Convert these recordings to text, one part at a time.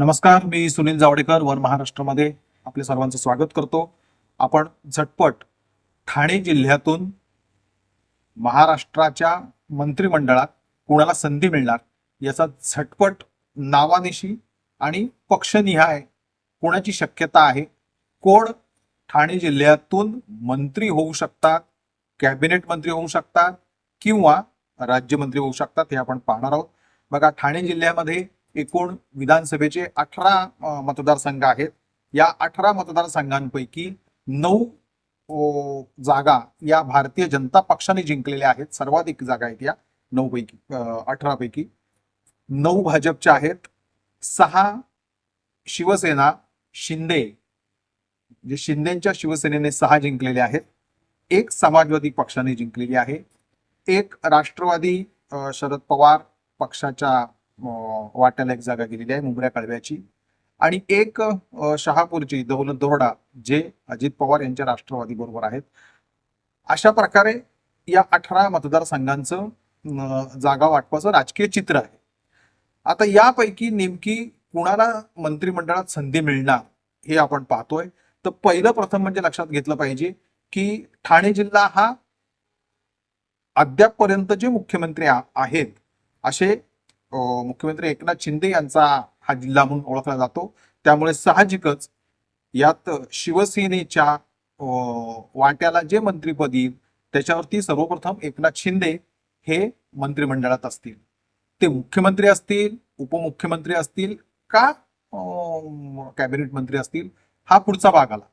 नमस्कार मी सुनील जावडेकर वर महाराष्ट्रामध्ये आपल्या सर्वांचं स्वागत करतो. आपण झटपट ठाणे जिल्ह्यातून महाराष्ट्राच्या मंत्रिमंडळात कोणाला संधी मिळणार याचा झटपट नावानिशी आणि पक्षनिहाय कोणाची शक्यता आहे कोण ठाणे जिल्ह्यातून मंत्री होऊ शकतात कॅबिनेट मंत्री होऊ शकतात किंवा राज्यमंत्री होऊ शकतात हे आपण पाहणार आहोत. बघा ठाणे जिल्ह्यामध्ये एकूण विधानसभेचे अठरा मतदारसंघ आहेत. या अठरा मतदारसंघांपैकी नऊ जागा या भारतीय जनता पक्षाने जिंकलेल्या आहेत. सर्वाधिक जागा आहेत या नऊ पैकी अठरा पैकी नऊ भाजपच्या आहेत. सहा शिवसेना शिंदे जे शिंदेच्या शिवसेनेने सहा जिंकलेले आहेत. एक समाजवादी पक्षाने जिंकलेली आहे. एक राष्ट्रवादी शरद पवार पक्षाच्या वाट्याला एक जागा गेलेली आहे मुंबऱ्या कळव्याची आणि एक शहापूरची दौलत दोहडा जे अजित पवार यांच्या राष्ट्रवादी बरोबर आहेत. अशा प्रकारे या अठरा मतदारसंघांचं जागा वाटपाचं राजकीय चित्र आहे. आता यापैकी नेमकी कुणाला मंत्रिमंडळात संधी मिळणार हे आपण पाहतोय. तर पहिलं प्रथम म्हणजे लक्षात घेतलं पाहिजे की ठाणे जिल्हा हा अद्यापपर्यंत जे मुख्यमंत्री आहेत असे मुख्यमंत्री एकनाथ शिंदे यांचा हा जिल्हा म्हणून ओळखला जातो. त्यामुळे साहजिकच यात शिवसेनेच्या वाट्याला जे मंत्रीपद येईल त्याच्यावरती सर्वप्रथम एकनाथ शिंदे हे मंत्रिमंडळात असतील. ते मुख्यमंत्री असतील उपमुख्यमंत्री असतील का कॅबिनेट मंत्री असतील हा पुढचा भाग आला.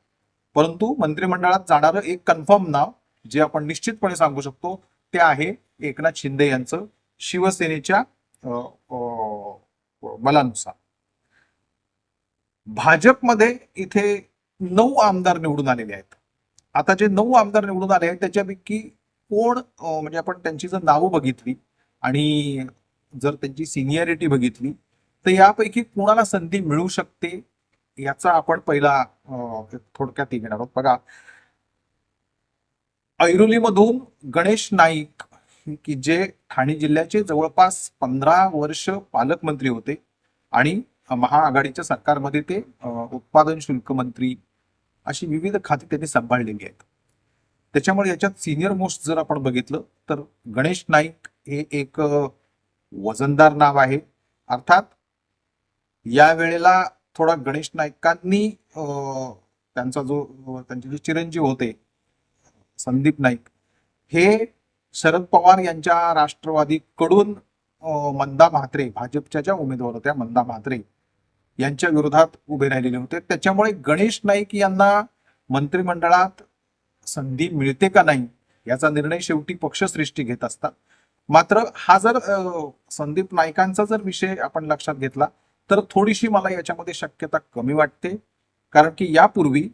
परंतु मंत्रिमंडळात जाणारं एक कन्फर्म नाव जे आपण निश्चितपणे सांगू शकतो ते आहे एकनाथ शिंदे यांचं शिवसेनेच्या बलानुसार भाजपमध्ये इथे नऊ आमदार निवडून आलेले आहेत. आता जे नऊ आमदार निवडून आले आहेत त्याच्यापैकी कोण म्हणजे आपण त्यांची जर नावं बघितली आणि जर त्यांची सिनियरिटी बघितली तर यापैकी कोणाला संधी मिळू शकते याचा आपण पहिला थोडक्यात घेणार आहोत. बघा ऐरोलीमधून गणेश नाईक की जे ठाणे जिल्ह्याचे जवळपास पंधरा वर्ष पालकमंत्री होते आणि महाआघाडीच्या सरकारमध्ये ते उत्पादन शुल्क मंत्री अशी विविध खाती त्यांनी सांभाळलेली आहेत. त्याच्यामुळे याच्यात सिनियर मोस्ट जर आपण बघितलं तर गणेश नाईक हे एक वजनदार नाव आहे. अर्थात या वेळेला थोडा गणेश नाईकांनी त्यांचा जो त्यांचे जे चिरंजीव होते संदीप नाईक हे शरद पवार यांच्या राष्ट्रवादीकडून मंदा म्हात्रे भाजपच्या ज्या उमेदवार होत्या मंदा म्हात्रे यांच्या विरोधात उभे राहिलेले होते. त्याच्यामुळे गणेश नाईक यांना मंत्रिमंडळात संधी मिळते का नाही याचा निर्णय शेवटी पक्षश्रेष्ठी घेत असतात. मात्र हा जर संदीप नाईकांचा जर विषय आपण लक्षात घेतला तर थोडीशी मला याच्यामध्ये शक्यता कमी वाटते. कारण की यापूर्वी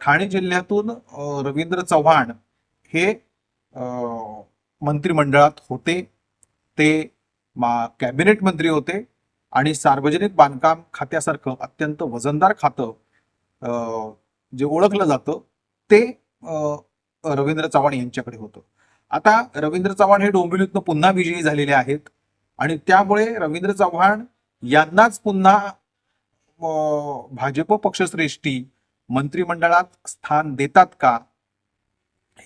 ठाणे जिल्ह्यातून रवींद्र चव्हाण हे मंत्रिमंडळात होते. ते मा कॅबिनेट मंत्री होते आणि सार्वजनिक बांधकाम खात्यासारखं अत्यंत वजनदार खातं जे ओळखलं जातं ते रवींद्र चव्हाण यांच्याकडे होतं. आता रवींद्र चव्हाण हे डोंबिवलीतनं पुन्हा विजयी झालेले आहेत आणि त्यामुळे रवींद्र चव्हाण यांनाच पुन्हा भाजप पक्षश्रेष्ठी मंत्रिमंडळात स्थान देतात का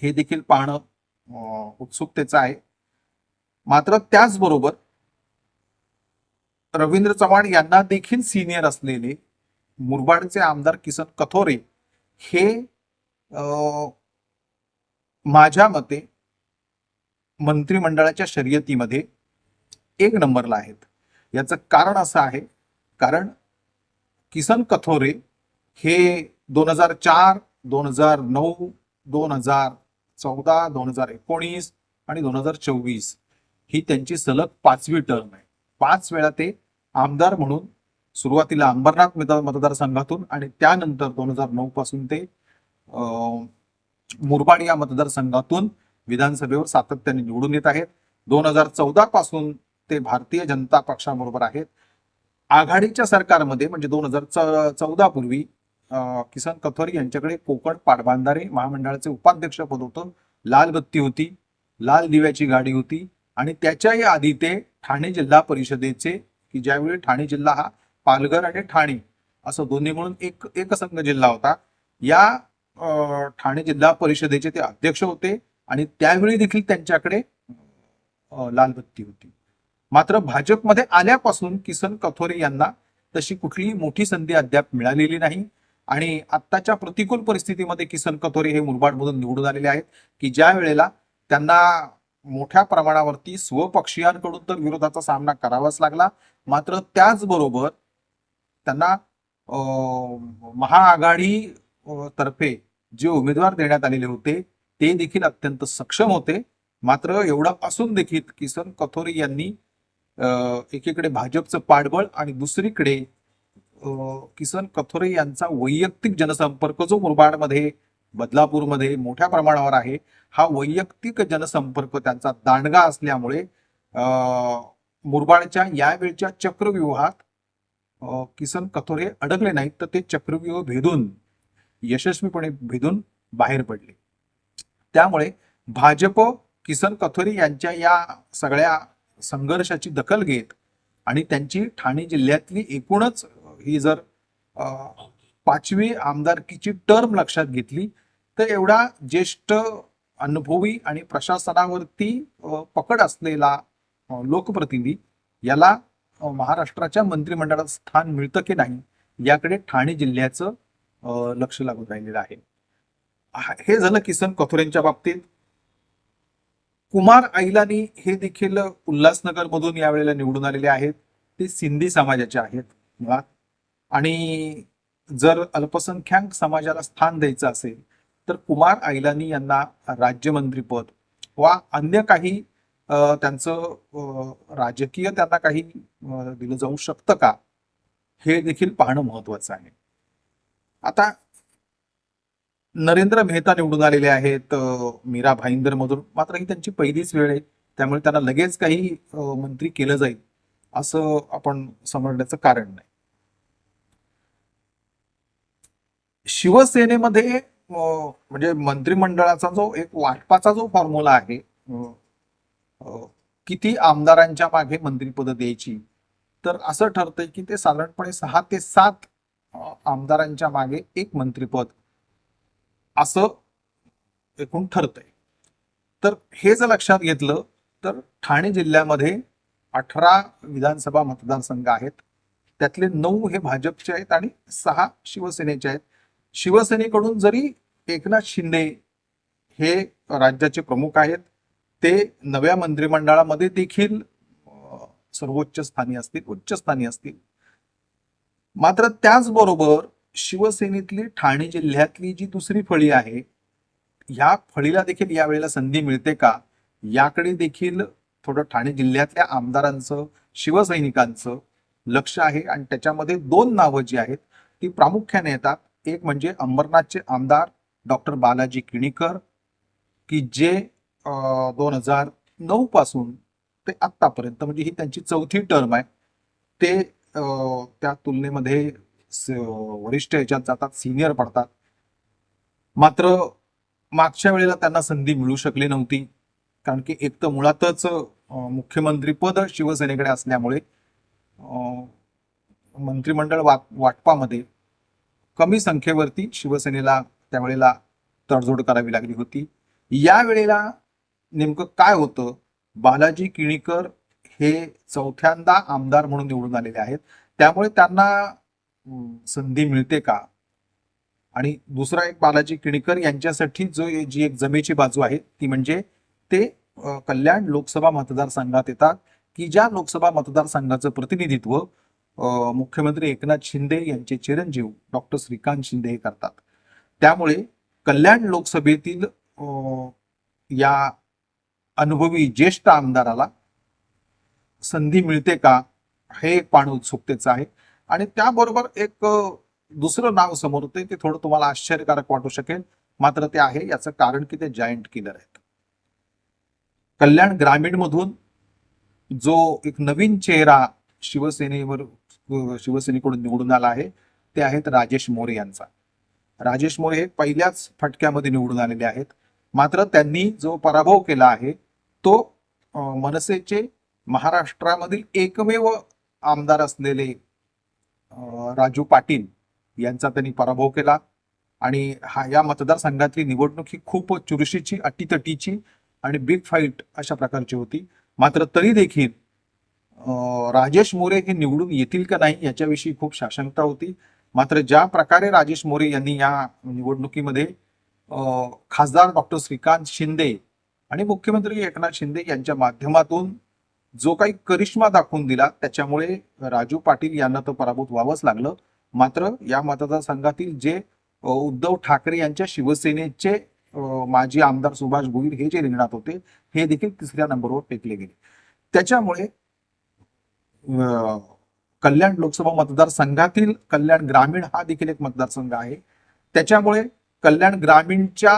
हे देखील पाहणं उत्सुकतेचा आहे. मात्र त्याचबरोबर रवींद्र चव्हाण यांना देखील सिनियर असलेले मुरबाडचे आमदार किसन कथोरे हे माझ्या मते मंत्रिमंडळाच्या शर्यतीमध्ये एक नंबरला आहेत. याचं कारण असं आहे कारण किसन कथोरे हे दोन हजार चार दोन हजार नऊ दोन हजार चौदा दोन हजार एकोणीस आणि दोन हजार चोवीस ही त्यांची सलग पाचवी टर्म आहे. पाच वेळा ते आमदार म्हणून सुरुवातीला अंबरनाथ मतदारसंघातून आणि त्यानंतर दोन हजार नऊ पासून ते अं, मुरबाड या मतदारसंघातून विधानसभेवर सातत्याने निवडून येत आहेत. दोन हजार चौदा पासून ते भारतीय जनता पक्षाबरोबर आहेत. आघाडीच्या सरकारमध्ये म्हणजे दोन हजार चौदा पूर्वी किसन कथोरी यांच्याकडे कोकण पाटबांधारे महामंडळाचे उपाध्यक्ष पद होतं. लाल बत्ती होती लाल दिव्याची गाडी होती आणि त्याच्याही आधी ते ठाणे जिल्हा परिषदेचे की ज्यावेळी ठाणे जिल्हा हा पालघर आणि ठाणे असं दोन्ही म्हणून एक एकसंघ जिल्हा होता. या ठाणे जिल्हा परिषदेचे ते अध्यक्ष होते आणि त्यावेळी देखील त्यांच्याकडे लाल बत्ती होती. मात्र भाजपमध्ये आल्यापासून किसन कथोरे यांना तशी कुठलीही मोठी संधी अद्याप मिळालेली नाही. आणि आत्ताच्या प्रतिकूल परिस्थितीमध्ये किसन कथोरे हे मुरबाडमधून निवडून आलेले आहेत की ज्या वेळेला त्यांना मोठ्या प्रमाणावरती स्वपक्षीयांकडून तर विरोधाचा सामना करावाच लागला. मात्र त्याचबरोबर त्यांना महाआघाडी तर्फे जे उमेदवार देण्यात आलेले होते ते देखील अत्यंत सक्षम होते. मात्र एवढं असून देखील किसन कथोरे यांनी एकीकडे भाजपचं पाठबळ आणि दुसरीकडे किसन कथोरे यांचा वैयक्तिक जनसंपर्क जो मुरबाडमध्ये बदलापूरमध्ये मोठ्या प्रमाणावर आहे हा वैयक्तिक जनसंपर्क त्यांचा दांडगा असल्यामुळे अं, मुरबाडच्या यावेळच्या चक्रव्यूहात किसन कथोरे अडकले नाहीत तर ते चक्रव्यूह भेदून यशस्वीपणे भेदून बाहेर पडले. त्यामुळे भाजप किसन कथोरे यांच्या या सगळ्या संघर्षाची दखल घेत आणि त्यांची ठाणे जिल्ह्यातली एकूणच ही जर पाचवी आमदारकीची टर्म लक्षात घेतली तर एवढा ज्येष्ठ अनुभवी आणि प्रशासनावरती पकड असलेला लोकप्रतिनिधी याला महाराष्ट्राच्या मंत्रिमंडळात स्थान मिळतं की नाही याकडे ठाणे जिल्ह्याचं लक्ष लागून राहिलेलं आहे. हे झालं किसन कथोरेंच्या बाबतीत. कुमार आहिलानी हे देखील उल्हासनगर मधून यावेळेला निवडून आलेले आहेत. ते सिंधी समाजाचे आहेत. मुळात आणि जर अल्पसंख्याक समाजाला स्थान द्यायचं असेल तर कुमार आईलानी यांना राज्यमंत्रीपद वा अन्य काही त्यांचं राजकीय त्यांना काही दिलं जाऊ शकतं का? हे देखील पाहणं महत्वाचं आहे. आता नरेंद्र मेहता निवडून आलेले आहेत मीरा भाईंदर मधून मात्र ही त्यांची पहिलीच वेळ आहे. त्यामुळे त्यांना लगेच काही मंत्री केलं जाईल असं आपण समजण्याचं कारण नाही. शिवसेनेमध्ये म्हणजे मंत्रिमंडळाचा जो एक वाटपाचा जो फॉर्म्युला आहे किती आमदारांच्या मागे मंत्रिपद द्यायची तर असं ठरतंय की ते साधारणपणे सहा ते सात आमदारांच्या मागे एक मंत्रिपद असं एकूण ठरतंय. तर हे जर लक्षात घेतलं तर ठाणे जिल्ह्यामध्ये अठरा विधानसभा मतदारसंघ आहेत त्यातले नऊ हे भाजपचे आहेत आणि सहा शिवसेनेचे आहेत. शिवसेनेकडून जरी एकनाथ शिंदे हे राज्याचे प्रमुख आहेत ते नव्या मंत्रिमंडळामध्ये देखील सर्वोच्च स्थानी असतील उच्च स्थानी असतील. मात्र त्याचबरोबर शिवसेनेतली ठाणे जिल्ह्यातली जी दुसरी फळी आहे ह्या फळीला देखील यावेळेला संधी मिळते का? याकडे देखील थोडं ठाणे जिल्ह्यातल्या आमदारांचं शिवसैनिकांचं लक्ष आहे. आणि त्याच्यामध्ये दोन नावं जी आहेत ती प्रामुख्याने येतात. एक म्हणजे अंबरनाथचे आमदार डॉक्टर बालाजी किणीकर की जे दोन हजार नऊ पासून ते आत्तापर्यंत म्हणजे ही त्यांची चौथी टर्म आहे ते त्या तुलनेमध्ये वरिष्ठ याच्यात जातात सिनियर पडतात. मात्र मागच्या वेळेला त्यांना संधी मिळू शकली नव्हती कारण की एक तर मुळातच मुख्यमंत्री पद शिवसेनेकडे असल्यामुळे मंत्रिमंडळ वाट वाटपामध्ये कमी संख्येवरती शिवसेनेला त्यावेळेला तडजोड करावी लागली होती. या वेळेला नेमकं काय होतं? बालाजी किणीकर हे चौथ्यांदा आमदार म्हणून निवडून आलेले आहेत. त्यामुळे त्यांना संधी मिळते का? आणि दुसरा एक बालाजी किणीकर यांच्यासाठी जो जी एक जमेची बाजू आहे ती म्हणजे ते कल्याण लोकसभा मतदारसंघात येतात. की ज्या लोकसभा मतदारसंघाचं प्रतिनिधित्व मुख्यमंत्री एकनाथ शिंदे यांचे चिरंजीव डॉक्टर श्रीकांत शिंदे हे करतात. त्यामुळे कल्याण लोकसभेतील या अनुभवी ज्येष्ठ आमदाराला संधी मिळते का हे एक पाहणं उत्सुकतेचं आहे. आणि त्याबरोबर एक दुसरं नाव समोर होते ते थोडं तुम्हाला आश्चर्यकारक वाटू शकेल. मात्र ते आहे याचं कारण की ते जायंट किलर आहेत. कल्याण ग्रामीण मधून जो एक नवीन चेहरा शिवसेनेवर शिवसेनेकडून निवडून आला आहे. ते आहेत राजेश मोरे यांचा. राजेश मोरे हे पहिल्याच फटक्यामध्ये निवडून आलेले आहेत. मात्र त्यांनी जो पराभव केला आहे तो मनसेचे महाराष्ट्रामधील एकमेव आमदार असलेले राजू पाटील यांचा त्यांनी पराभव केला. आणि हा या मतदारसंघातली निवडणूक ही खूप चुरशीची अटीतटीची आणि बिग फाईट अशा प्रकारची होती. मात्र तरी देखील राजेश मोरे हे निवडून येतील का नाही याच्याविषयी खूप साशंकता होती. मात्र ज्या प्रकारे राजेश मोरे यांनी या निवडणुकीमध्ये खासदार डॉक्टर श्रीकांत शिंदे आणि मुख्यमंत्री एकनाथ शिंदे यांच्या माध्यमातून जो काही करिश्मा दाखवून दिला त्याच्यामुळे राजू पाटील यांना तर पराभूत व्हावंच लागलं. मात्र या मतदारसंघातील जे उद्धव ठाकरे यांच्या शिवसेनेचे माजी आमदार सुभाष भोईर हे जे रिंगणात होते हे देखील तिसऱ्या नंबरवर टेकले गेले. त्याच्यामुळे कल्याण लोकसभा मतदारसंघातील कल्याण ग्रामीण हा देखील एक मतदारसंघ आहे. त्याच्यामुळे कल्याण ग्रामीणच्या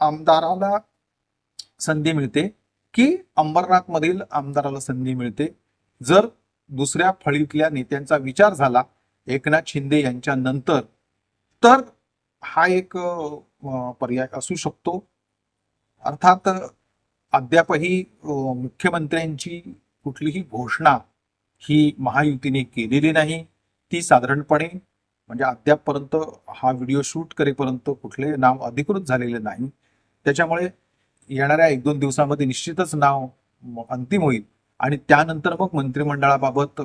आमदाराला संधी मिळते की अंबरनाथमधील आमदाराला संधी मिळते. जर दुसऱ्या फळीतल्या नेत्यांचा विचार झाला एकनाथ शिंदे यांच्या नंतर तर हा एक पर्याय असू शकतो. अर्थात अद्यापही मुख्यमंत्र्यांची कुठलीही घोषणा ही महायुतीने केलेली नाही ती साधारणपणे म्हणजे अद्यापपर्यंत हा व्हिडिओ शूट करेपर्यंत कुठले नाव अधिकृत झालेले नाही. त्याच्यामुळे येणाऱ्या एक दोन दिवसामध्ये निश्चितच नाव अंतिम होईल आणि त्यानंतर मग मंत्रिमंडळाबाबत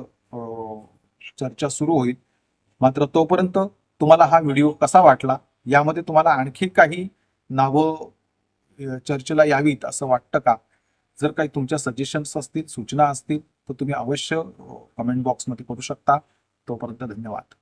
चर्चा सुरू होईल. मात्र तोपर्यंत तुम्हाला हा व्हिडिओ कसा वाटला यामध्ये तुम्हाला आणखी काही नावं चर्चेला यावीत असं वाटतं का? जर काही तुमच्या सजेशन्स असतील सूचना असतील तर तुम्ही अवश्य कमेंट बॉक्समध्ये करू शकता. तोपर्यंत धन्यवाद.